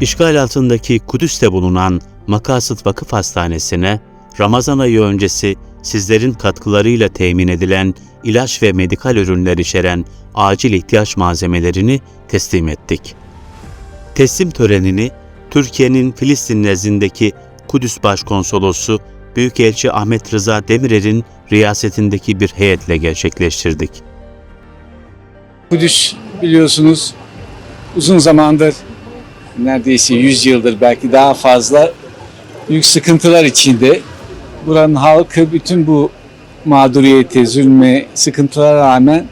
İşgal altındaki Kudüs'te bulunan Makasıt Vakıf Hastanesi'ne Ramazan ayı öncesi sizlerin katkılarıyla temin edilen ilaç ve medikal ürünler içeren acil ihtiyaç malzemelerini teslim ettik. Teslim törenini Türkiye'nin Filistin nezdindeki Kudüs Başkonsolosu Büyükelçi Ahmet Rıza Demirer'in riyasetindeki bir heyetle gerçekleştirdik. Kudüs biliyorsunuz uzun zamandır neredeyse 100 yıldır belki daha fazla büyük sıkıntılar içinde. Buranın halkı bütün bu mağduriyete, zulme, sıkıntılara rağmen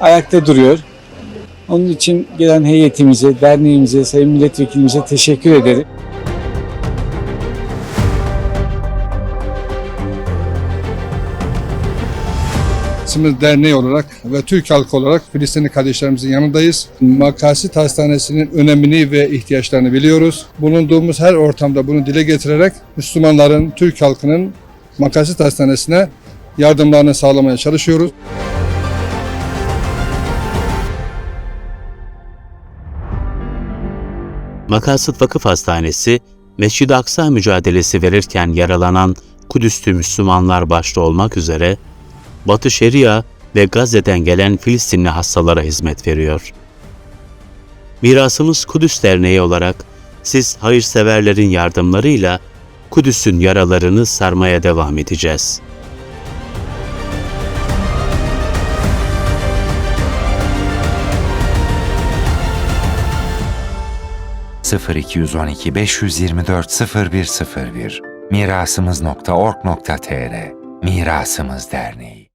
ayakta duruyor. Onun için gelen heyetimize, derneğimize, sayın milletvekilimize teşekkür ederim. Sımız Derneği olarak ve Türk halkı olarak Filistinli kardeşlerimizin yanındayız. Makasit Hastanesi'nin önemini ve ihtiyaçlarını biliyoruz. Bulunduğumuz her ortamda bunu dile getirerek Müslümanların, Türk halkının Makasit Hastanesi'ne yardımlarını sağlamaya çalışıyoruz. Makasıt Vakıf Hastanesi, Mescid-i Aksa mücadelesi verirken yaralanan Kudüs'lü Müslümanlar başta olmak üzere Batı Şeria ve Gazze'den gelen Filistinli hastalara hizmet veriyor. Mirasımız Kudüs Derneği olarak siz hayırseverlerin yardımlarıyla Kudüs'ün yaralarını sarmaya devam edeceğiz. ...0212 524 0101 mirasımız.org.tr Mirasımız Derneği